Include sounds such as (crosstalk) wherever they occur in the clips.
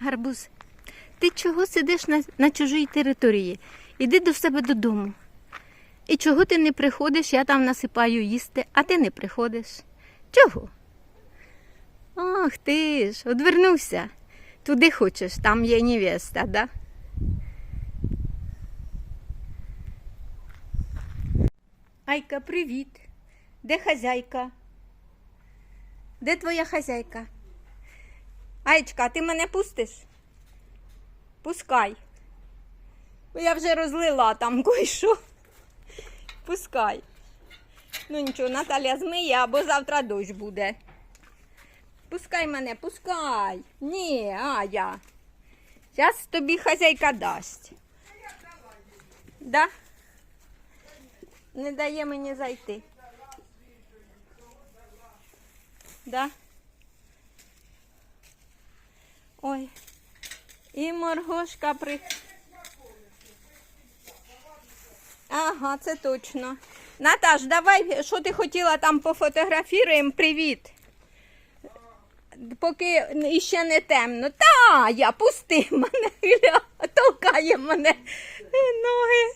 Гарбуз, ти чого сидиш на, на чужій території? Іди до себе додому. І чого ти не приходиш, я там насипаю їсти, а ти не приходиш. Чого? Ах ти ж, одвернувся. Туди хочеш, там є невеста, да? Айка, привіт. Де хазяйка? Де твоя хазяйка? Аєчка, а ти мене пустиш? Пускай. Бо я вже розлила там кое-що. Пускай. Ну нічого, Наталя змиє, або завтра дощ буде. Пускай мене, пускай. Ні, Ая. Зараз тобі хазяйка дасть. Да? Не дає мені зайти. Да? Ой. І моргошка при. Ага, це точно. Наташ, давай, що ти хотіла там пофотографіруємо. Привіт. Поки іще не темно. Та, я пусти мене, (laughs) Ілля, толкає мене ноги.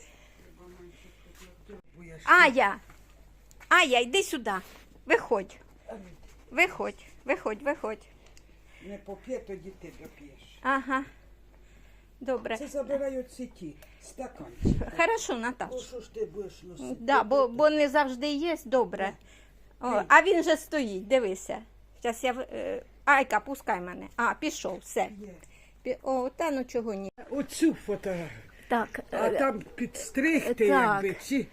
Ая, Ая, йди сюди. Виходь. Виходь, виходь, виходь. Не поп'є, тоді ти доп'єш. Ага. Добре. Це забирають ті стаканчики. Хорошо, Наташ. Ну що ж ти будеш носити? Да, бо, бо не завжди є, добре. О, а він же стоїть, дивися. Зараз я. в- е, Айка, пускай мене. А, пішов, все. Є. Пі- О, та ну чого ні. Оцю фотографію. Так, А е, там підстригти, так. якби ці.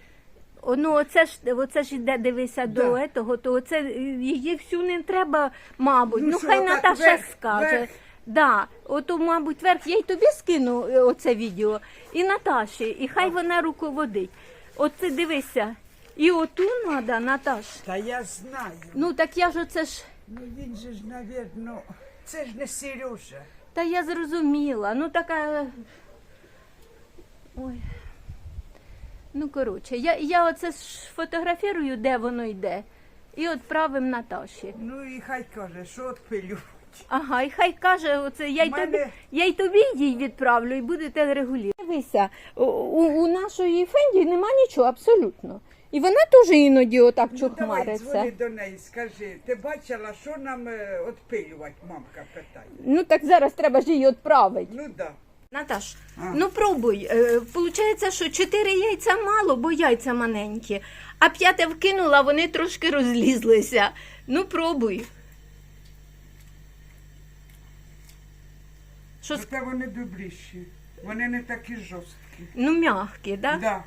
Ну оце ж оце ж іде дивися до Да. того, то оце е, її всю не треба, мабуть. Ну, Ну, хай Наташа верх, скаже. верх. Да, ото, мабуть, верх, я й тобі скину е, оце відео, і Наташі, і хай вона руководить. Оце дивися. І оту треба, Наташ. Та я знаю. Ну так я ж оце ж. Ну він же ж, навірно, це ж не Сережа. Та я зрозуміла. Ну така. Ой. Ну, коротше, я, я оце фотографірую, де воно йде, і відправим Наташі. Ну і хай каже, що от. Ага, і хай каже, оце я й Мене- тобі, я й тобі їй відправлю і будете регулювати. Дивися, у, у, нашої Фенді нема нічого абсолютно. І вона теж іноді отак Ну, давай, дзвони до неї, скажи, ти бачила, що нам е, отпилювати, мамка питає. Ну так зараз треба ж її відправити. Ну да. Наташ, А. ну пробуй. Е, Получається, що чотири яйця мало, бо яйця маленькі. А п'яте вкинула, вони трошки розлізлися. Ну пробуй. Що ск- Проте вони добріші. Вони не такі жорсткі. Ну, м'які, да? Да.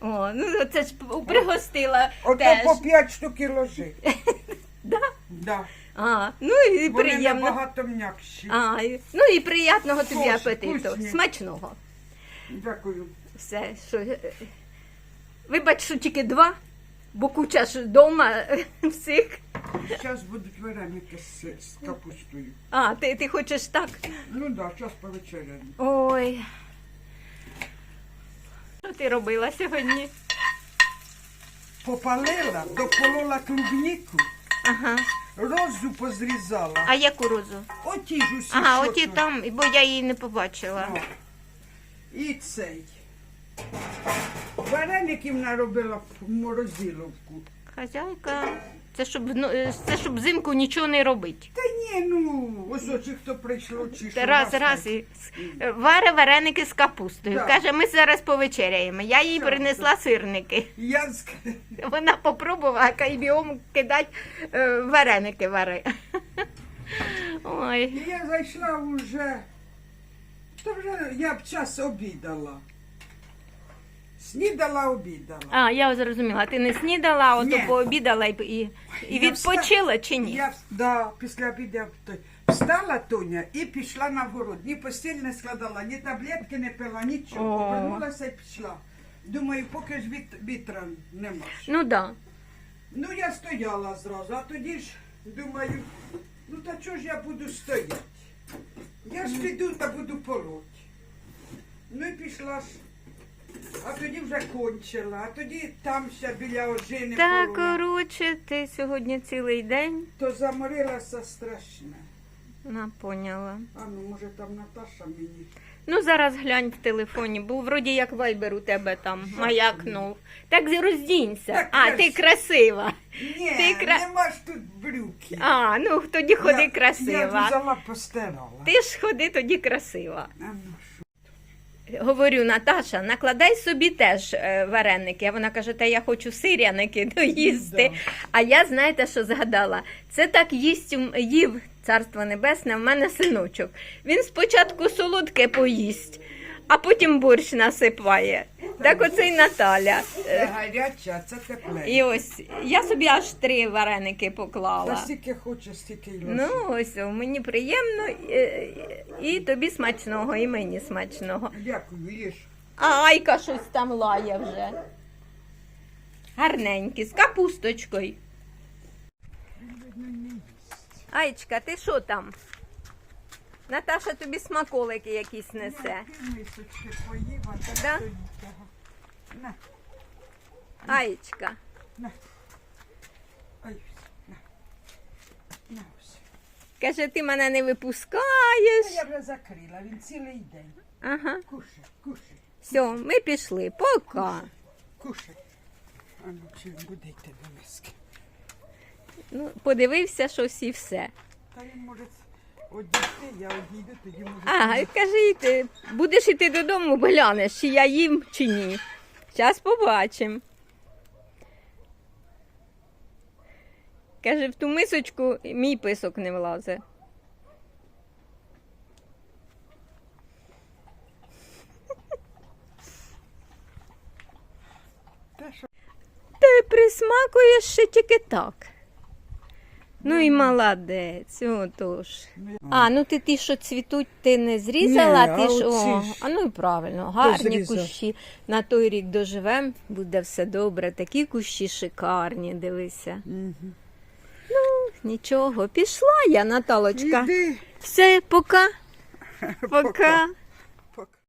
О, ну це ж пригостила Ото теж. по 5 штук і ложи. (laughs) Да? Да. А, ну і Вони приємно. набагато м'якші. А, і- ну і приємного тобі апетиту. вкусні. Смачного. Дякую. Все, що. е, Вибач, що тільки два, бо куча ж вдома всіх. Зараз будуть вареники з, з капустою. А, ти, ти хочеш так? Ну так, да, час повечеряємо. Ой. Що ти робила сьогодні? Попалила, дополола клубніку, Ага. розу позрізала. А яку розу? Оті ж усі. Ага, що оті тут. там, бо я її не побачила. О. І цей. Вареників наробила в морозиловку. Хазяйка. Це щоб, ну, е, це щоб взимку нічого не робити. Та ні, ну, ось очі хто прийшло, чи що. Раз, раз і с- варе вареники з капустою. Так. Каже, ми зараз повечеряємо. Я їй Так. принесла сирники. Я ск... (laughs) Вона попробувала кай біом кидати е, вареники вари. (laughs) Ой. Я зайшла вже. То вже я б час обідала. Снідала, обідала. А, я зрозуміла. Ти не снідала, а ото Ні. пообідала і, і, і Я відпочила чи ні? Я да, після обіду я той- встала Тоня і пішла на город. Ні постіль не складала, ні таблетки не пила, нічого. О. Повернулася і пішла. Думаю, поки ж віт, вітра нема. ж. Ну да. Ну я стояла зразу, а тоді ж думаю, ну та чого ж я буду стояти? Я ж піду та буду полоть. Ну і пішла ж. А тоді вже кончила, а тоді там ще біля ожини Так, полола. коротше, ти сьогодні цілий день. То заморилася страшне. На, поняла. А ну, може там Наташа мені. Ну, зараз глянь в телефоні, бо вроді як вайбер у тебе там маякнув. Так роздінься. Так а, ти красива. Ні, Ти кра- нема ж тут брюки. А, ну тоді ходи Я- Я красива. взяла, постирала. Ти ж ходи тоді красива. А ну, що? Говорю, Наташа, накладай собі теж е, вареники. А вона каже, та я хочу сиряники (laughs) доїсти. А я знаєте, що згадала? Це так їсть їв царство небесне, в мене синочок. Він спочатку солодке поїсть, а потім борщ насипає. Так оце й Наталя. Це гаряче, а це тепле. І ось я собі аж три вареники поклала. Та стільки хоче, стільки й. Ну, ось мені приємно, і тобі смачного, і мені смачного. Дякую, їж. А Айка щось там лає вже. Гарненькі, з капусточкою. Айчка, ти що там? Наташа тобі смаколики якісь несе. Мисочки поїв, а так Да? стоїть його. На, Аєчка. ай, на. На ось. Каже, ти мене не Та випускаєш. я вже закрила, він цілий день. Ага. Кушай, кушай, Все, ми пішли. Пока. кушай. А ну, чи він буде йти до миски? Ну, подивився щось і все. Та він може одійти, я одійду, тоді може. Ага, кажи, ти будеш іти додому, глянеш, чи я їм, чи ні. Зараз побачимо. Каже, в ту мисочку мій писок не що? Ти присмакуєш ще тільки так. Ну і молодець, отож. А, ну ти ті, що цвітуть, ти не зрізала, Ні, ти ж, о, оці ж. а ну і правильно, гарні зрізав. кущі. На той рік доживем, буде все добре. Такі кущі шикарні, дивися. Мгм. Нічого, пішла я, Наталочка. Іди. Все, пока. (laughs) Пока.